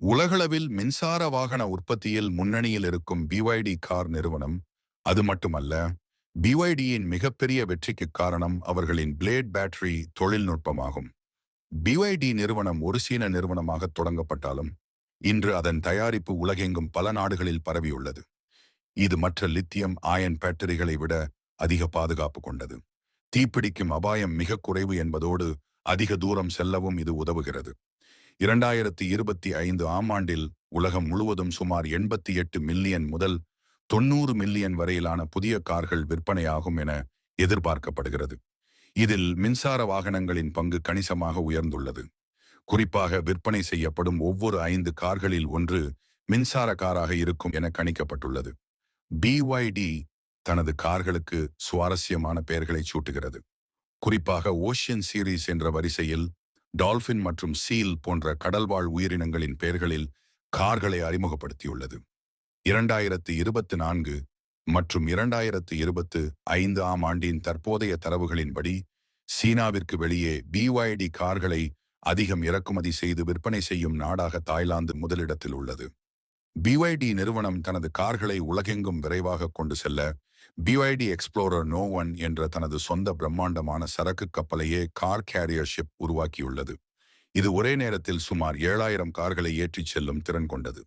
உலகளவில் மின்சார வாகன உற்பத்தியில் முன்னணியில் இருக்கும் பிஒய்டி கார் நிறுவனம் அது மட்டுமல்ல பிஒய்டியின் மிகப்பெரிய வெற்றிக்கு காரணம் அவர்களின் பிளேட் பேட்டரி தொழில்நுட்பமாகும். பிஒய்டி நிறுவனம் ஒரு சீன நிறுவனமாக தொடங்கப்பட்டாலும் இன்று அதன் தயாரிப்பு உலகெங்கும் பல நாடுகளில் பரவியுள்ளது. இது மற்ற லித்தியம் ஆயன் பேட்டரிகளை விட அதிக பாதுகாப்பு கொண்டது. தீப்பிடிக்கும் அபாயம் மிக குறைவு என்பதோடு அதிக தூரம் செல்லவும் இது உதவுகிறது. இரண்டாயிரத்தி இருபத்தி ஐந்து ஆம் ஆண்டில் உலகம் முழுவதும் சுமார் எண்பத்தி எட்டு மில்லியன் முதல் தொண்ணூறு மில்லியன் வரையிலான புதிய கார்கள் விற்பனையாகும் என எதிர்பார்க்கப்படுகிறது. இதில் மின்சார வாகனங்களின் பங்கு கணிசமாக உயர்ந்துள்ளது. குறிப்பாக விற்பனை செய்யப்படும் ஒவ்வொரு ஐந்து கார்களில் ஒன்று மின்சார காராக இருக்கும் என கணிக்கப்பட்டுள்ளது. பிஒய்டி தனது கார்களுக்கு சுவாரஸ்யமான பெயர்களை சூட்டுகிறது. குறிப்பாக ஓஷியன் சீரீஸ் என்ற வரிசையில் டால்ஃபின் மற்றும் சீல் போன்ற கடல்வாழ் உயிரினங்களின் பெயர்களில் கார்களை அறிமுகப்படுத்தியுள்ளது. இரண்டாயிரத்து இருபத்தி நான்கு மற்றும் இரண்டாயிரத்து இருபத்து ஐந்து ஆம் ஆண்டின் தற்போதைய தரவுகளின்படி சீனாவிற்கு வெளியே பிஒய்டி கார்களை அதிகம் இறக்குமதி செய்து விற்பனை செய்யும் நாடாக தாய்லாந்து முதலிடத்தில் உள்ளது. பிஒய்டி நிறுவனம் தனது கார்களை உலகெங்கும் விரைவாக கொண்டு செல்ல பிஒய்டி எக்ஸ்ப்ளோரர் நோ ஒன் என்ற தனது சொந்த பிரம்மாண்டமான சரக்கு கப்பலையே கார் கேரியர் ஷிப் உருவாக்கியுள்ளது. இது ஒரே நேரத்தில் சுமார் ஏழாயிரம் கார்களை ஏற்றிச் செல்லும் திறன் கொண்டது.